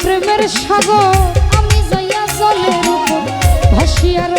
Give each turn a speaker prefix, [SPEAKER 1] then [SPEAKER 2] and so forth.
[SPEAKER 1] প্রেমের সাগর আমি যাইয়া জলের ভাসিয়ার